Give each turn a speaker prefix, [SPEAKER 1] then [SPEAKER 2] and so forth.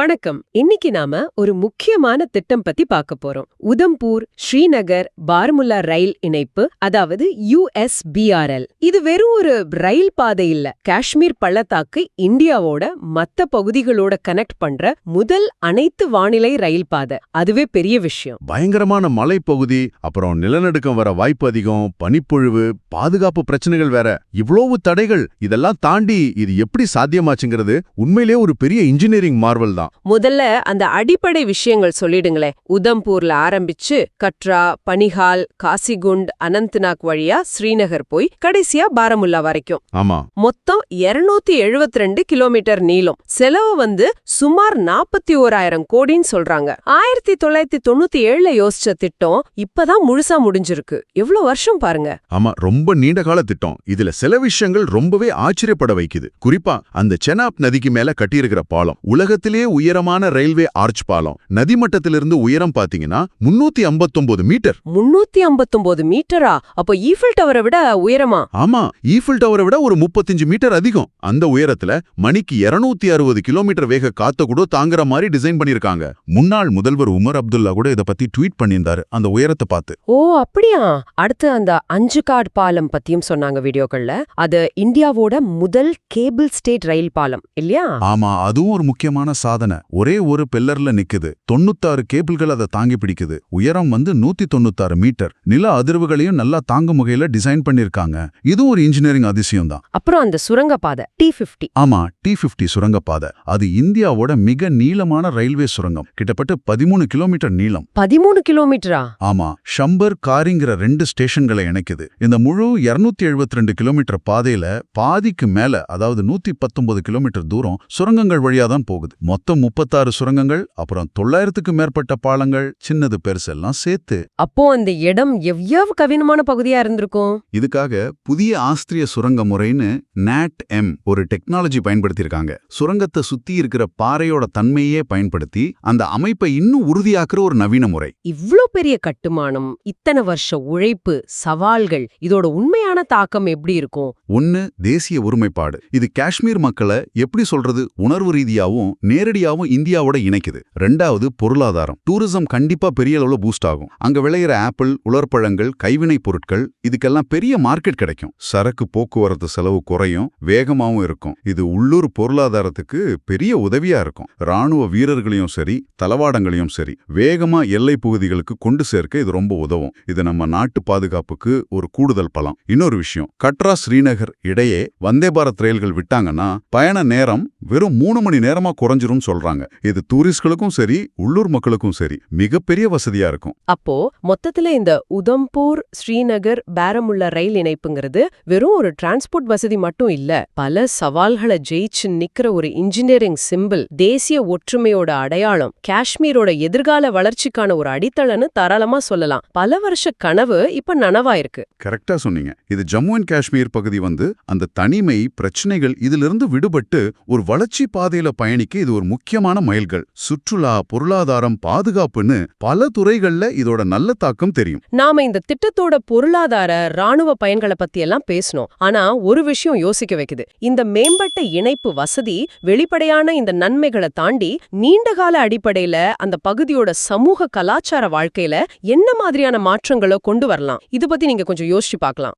[SPEAKER 1] வணக்கம். இன்னைக்கு நாம ஒரு முக்கியமான திட்டம் பத்தி பார்க்க போறோம். உதம்பூர் ஸ்ரீநகர் பாரமுல்லா ரயில் இணைப்பு அதாவது யுஎஸ்பிஆர்எல் இது வெறும் ஒரு ரயில் பாதை இல்ல. காஷ்மீர் பள்ளத்தாக்கு இந்தியாவோட மத்த பகுதிகளோட கனெக்ட் பண்ற முதல் அனைத்து வானிலை ரயில் பாதை. அதுவே பெரிய விஷயம்.
[SPEAKER 2] பயங்கரமான மலைப்பகுதி அப்புறம் நிலநடுக்கம் வர வாய்ப்பு அதிகம் பனிப்பொழிவு பாதுகாப்பு பிரச்சனைகள் வேற. இவ்வளவு தடைகள் இதெல்லாம் தாண்டி இது எப்படி சாத்தியமாச்சுங்கிறது உண்மையிலேயே ஒரு பெரிய இன்ஜினியரிங் மார்வல் தான்.
[SPEAKER 1] முதல்ல அந்த அடிப்படை விஷயங்கள் சொல்லிடுங்களேன். உதம்பூர்ல ஆரம்பிச்சு கட்ரா பனிஹால் காசிகுண்ட் அனந்த்நாக் வழியா ஸ்ரீநகர் போய் கடைசியா பாரமுல்லா வரைக்கும்.
[SPEAKER 2] ஆமா.
[SPEAKER 1] மொத்தம் 272 எழுபத்தி ரெண்டு கிலோமீட்டர் நீளம். செலவு வந்து சுமார் நாற்பத்தி ஓராயிரம் கோடின்னு சொல்றாங்க. ஆயிரத்தி தொள்ளாயிரத்தி தொண்ணூத்தி ஏழுல யோசிச்ச திட்டம் இப்பதான் முழுசா முடிஞ்சிருக்கு. எவ்வளவு வருஷம் பாருங்க.
[SPEAKER 2] ஆமா ரொம்ப நீண்ட கால திட்டம். இதுல சில விஷயங்கள் ரொம்பவே ஆச்சரியப்பட வைக்குது. குறிப்பா அந்த செனாப் நதிக்கு மேல கட்டியிருக்கிற பாலம். உலகத்திலேயே உயரமான ரயில்வே ஆர்ச் பாலம் நதி மட்டத்திலிருந்து உயரம் பாத்தீங்கன்னா முன்னூத்தி ஐம்பத்தொன்பது மீட்டர்.
[SPEAKER 1] முன்னூத்தி ஐம்பத்தொன்பது மீட்டரா? அப்போ ஈஃபில் டவரை விட உயரமா?
[SPEAKER 2] ஆமா ஈஃபில் டவரை விட ஒரு முப்பத்தஞ்சு மீட்டர் அதிகம். அந்த உயரத்துல மணிக்கு 260 அறுபது கிலோமீட்டர் வேக காத்த கூட தாங்குற மாதிரி டிசைன் பண்ணிருக்காங்க. முன்னாள் முதல்வர் உமர் அப்துல்லா கூட இத பத்தி ட்வீட் பண்ணியிருந்தாரு அந்த உயரத்தை பார்த்து.
[SPEAKER 1] ஓ அப்படியா? அடுத்து அந்த அஞ்சு கார்டு பாலம் பத்தியும் சொன்னாங்க வீடியோக்கள்ல. அது இந்தியாவோட முதல் கேபிள் ஸ்டேட் ரயில் பாலம் இல்லையா?
[SPEAKER 2] ஆமா அதுவும் ஒரு முக்கியமான சாதனை. ஒரே ஒரு பில்லர்ல நிக்குது. தொண்ணூத்தாறு கேபிள்கள் அதை தாங்கி பிடிக்குது. உயரம் வந்து நூத்தி தொண்ணூத்தாறு மீட்டர். நில அதிர்வுகளையும் நல்லா தாங்கும் வகையில டிசைன் பண்ணிருக்காங்க. இதுவும் ஒரு இன்ஜினியரிங் அதிசயம் தான்
[SPEAKER 1] அப்புறம் அந்த சுரங்க பாதை டி பிப்டி
[SPEAKER 2] ஆமா டி பிப்டி சுரங்கப்பாதை. அது இந்தியாவோட மிக நீளமான ரயில்வே சுரங்கம். கிட்டத்தட்ட பதிமூணு கிலோமீட்டர் நீளம்.
[SPEAKER 1] பதிமூணு கிலோமீட்டரா?
[SPEAKER 2] ஆமா ஷம்பர் காரிங்கிற ரெண்டு ஸ்டேஷன்களை இணைக்குது. இந்த முழு 272 எழுபத்தி ரெண்டு கிலோமீட்டர் பாதையில பாதிக்கு மேல அதாவது நூத்தி பத்தொன்பது கிலோமீட்டர் தூரம் சுரங்கங்கள் வழியா தான் போகுது மொத்தம் முப்பத்தாறு சுரங்கங்கள் அப்புறம் தொள்ளாயிரத்துக்கும் மேற்பட்ட பாலங்கள் சின்னது பெருசெல்லாம் சேர்த்து.
[SPEAKER 1] அப்போ அந்த இடம் எவ்வளவு கவினமான பகுதியா இருந்திருக்கும்?
[SPEAKER 2] இதுக்காக புதிய ஆஸ்திரிய சுரங்க முறைன்னு நாட் எம் ஒரு டெக்னாலஜி பயன்படுத்தியிருக்காங்க. சுரங்கத்தை சுத்தி இருக்கிற பாறையோட தன்மையே பயன்படுத்தி அந்த அமைப்பை இன்னும் உறுதியாக்குற ஒரு நவீன முறை.
[SPEAKER 1] இவ்ளோ பெரிய கட்டுமானம் இத்தனை வருஷ உழைப்பு சவால்கள் இதோட உண்மையான தாக்கம் எப்படி இருக்கும்?
[SPEAKER 2] ஒன்னு தேசிய ஒருமைப்பாடு. இது காஷ்மீர் மக்களை எப்படி சொல்றது உணர்வு ரீதியாவும் நேரடியாவும் இந்தியாவோட இணைக்குது. ரெண்டாவது பொருளாதாரம். டூரிசம் கண்டிப்பா பெரிய அளவுல பூஸ்ட் ஆகும். அங்க விளையிற ஆப்பிள் உலர்பழங்கள் கைவினை பொருட்கள் இதுக்கெல்லாம் பெரிய மார்க்கெட் கிடைக்கும். சரக்கு போக்குவரத்து செலவு குறையும் வேகமாவும் இருக்கும். இது உள்ளூர் பொருளாதாரத்துக்கு பெரிய உதவியா இருக்கும். ராணுவ வீரர்களையும் சரி தளவாடங்களையும் சரி வேகமா எல்லை பகுதிகளுக்கு கொண்டு சேர்க்க இது ரொம்ப உதவும். இது நம்ம நாட்டு பாதுகாப்புக்கு ஒரு கூடுதல் பலம். இன்னொரு விஷயம் கட்ரா ஸ்ரீநகர் இடையே வந்தே பாரத் ரயில்கள் விட்டாங்கன்னா பயண நேரம் வெறும் மூணு மணி நேரமா குறைஞ்சிரும் சொல்றாங்க. இது டூரிஸ்ட்களுக்கும் சரி உள்ளூர் மக்களுக்கும் சரி மிகப்பெரிய வசதியா இருக்கும்.
[SPEAKER 1] அப்போ மொத்தத்துல இந்த உதம்பூர் ஸ்ரீநகர் பாரமுல்லா ரயில் இணைப்புங்கிறது வெறும் ஒரு டிரான்ஸ்போர்ட் வசதி மட்டும் இல்ல. பல சவால்களை ஜெயிச்சு நிக்கிற ஒரு இன்ஜினியரிங் சிம்பிள் தேசிய ஒற்றுமையோட அடையாளம் காஷ்மீரோட எதிர்கால வளர்ச்சிக்கான ஒரு அடித்தளன்னு தாராளமா சொல்லலாம். பல வருஷ கனவு இப்ப நனவாயிருக்கு.
[SPEAKER 2] கரெக்டா சொன்னீங்க. இது ஜம்மு அண்ட் காஷ்மீர் பகுதி வந்து அந்த தனிமை பிரச்சனைகள் இதிலிருந்து விடுபட்டு ஒரு வளர்ச்சி பாதையில பயணிக்க இது ஒரு முக்கியமான மைல்கள் சுற்றுலா பொருளாதாரம் பாதுகாப்புன்னு பல துறைகள்ல இதோட நல்ல தாக்கம் தெரியும்.
[SPEAKER 1] நாம இந்த திட்டத்தோட பொருளாதார ராணுவ பயன்களை பத்தி எல்லாம் பேசணும். ஆனா ஒரு விஷயம் யோசிக்க வைக்குது. இந்த மேம்பட்ட இணைப்பு வசதி வெளிப்படையான இந்த நன்மைகளை தாண்டி நீண்டகால அடிப்படையில அந்த பகுதியோட சமூக கலாச்சார வாழ்க்கையில என்ன மாதிரியான மாற்றங்களோ கொண்டு வரலாம்? இது பத்தி நீங்க கொஞ்சம் யோசிச்சு பார்க்கலாம்.